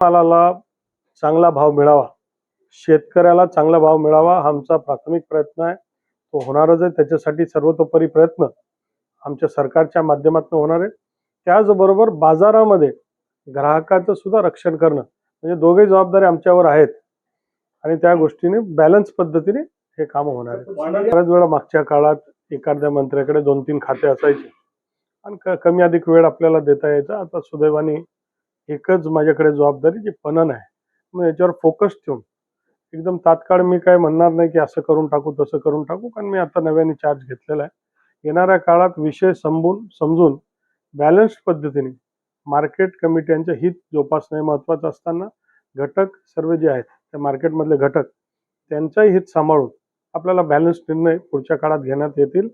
मालाला चांगला भाव मिळावा. शेतकऱ्याला चांगला भाव मिळावा हा आमचा प्राथमिक प्रयत्न आहे. तो होणारच आहे. त्याच्यासाठी सर्वतोपरी प्रयत्न आमच्या सरकारच्या माध्यमातून होणार आहे त्याचबरोबर बाजारामध्ये ग्राहकाचं सुद्धा रक्षण करणं म्हणजे दोघे जबाबदारी आमच्यावर आहेत. आणि त्या गोष्टीने बॅलन्स पद्धतीने हे काम होणार आहे बऱ्याच वेळा मागच्या काळात एखाद्या मंत्र्याकडे दोन तीन खाते असायचे. आणि कमी अधिक वेळ आपल्याला देता यायचा. आता सुदैवाने एकच माझ्याकडे जबाबदारी जी पणन आहे. मग याच्यावर फोकस ठेवून. एकदम तात्काळ मी काय म्हणणार नाही की असं करून टाकू तसं करून टाकू कारण मी आता नव्याने चार्ज घेतलेला आहे. येणाऱ्या काळात विषय संबून समजून बॅलन्स्ड पद्धतीने मार्केट कमिट्यांचे हित जोपासणे महत्त्वाचं असताना घटक सर्व जे आहेत त्या मार्केटमधले घटक त्यांचाही हित सांभाळून आपल्याला बॅलन्स निर्णय पुढच्या काळात घेण्यात येतील.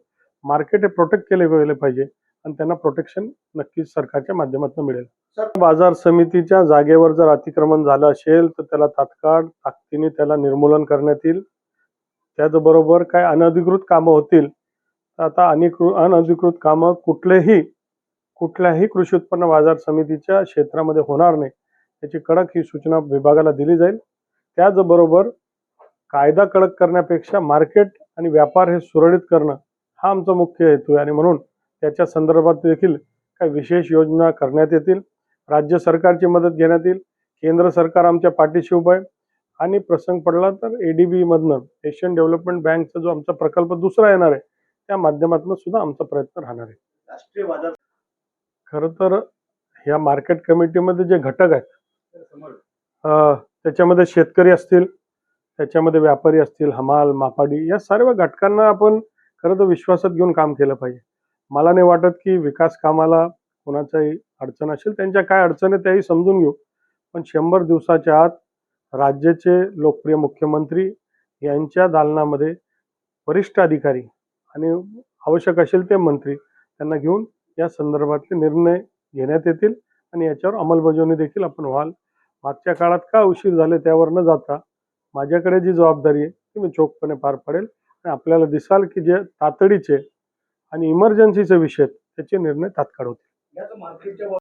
मार्केट हे प्रोटेक्ट केले गेले पाहिजे. आणि त्यांना प्रोटेक्शन नक्कीच सरकारच्या माध्यमातून मिळेल. बाजार समितीच्या जागेवर जर अतिक्रमण झालं असेल तर त्याला तात्काळ ताकदीने त्याला निर्मूलन करण्यात येईल. त्याचबरोबर काय अनधिकृत कामं होतील तर आता अनिकृ अनधिकृत कामं कुठलेही कुठल्याही कृषी उत्पन्न बाजार समितीच्या क्षेत्रामध्ये होणार नाही. याची कडक ही सूचना विभागाला दिली जाईल. त्याचबरोबर कायदा कडक करण्यापेक्षा मार्केट आणि व्यापार हे सुरळीत करणं हा आमचा मुख्य हेतू आहे. आणि म्हणून त्याच्या संदर्भात देखील काही विशेष योजना करण्यात येतील. राज्य सरकारची मदत घेण्यात येईल. केंद्र सरकार आमच्या पाठीशी उभं आहे. आणि प्रसंग पडला तर एडीबी मधनं एशियन डेव्हलपमेंट बँकचा जो आमचा प्रकल्प दुसरा येणार आहे त्या माध्यमातून सुद्धा आमचा प्रयत्न राहणार आहे. राष्ट्रीय बाजार खरं तर ह्या मार्केट कमिटीमध्ये जे घटक आहेत त्याच्यामध्ये शेतकरी असतील त्याच्यामध्ये व्यापारी असतील हमाल मापाडी या सर्व घटकांना आपण खरं तर विश्वासात घेऊन काम केलं पाहिजे. मला नाही वाटत की विकास कामाला कोणाचाही अडचण असेल. त्यांच्या काय अडचण आहे त्याही समजून घेऊ. पण शंभर दिवसाच्या आत राज्याचे लोकप्रिय मुख्यमंत्री यांच्या दालनामध्ये वरिष्ठ अधिकारी आणि आवश्यक असेल ते मंत्री त्यांना घेऊन या संदर्भातले निर्णय घेण्यात येतील आणि याच्यावर अंमलबजावणी देखील आपण व्हाल. मागच्या काळात का उशीर झाले त्यावर न जाता माझ्याकडे जी जबाबदारी आहे ती मी चोखपणे पार पडेल. आणि आपल्याला दिसाल की जे तातडीचे आणि इमर्जन्सीचे विषय त्याचे निर्णय तात्काळ होतील.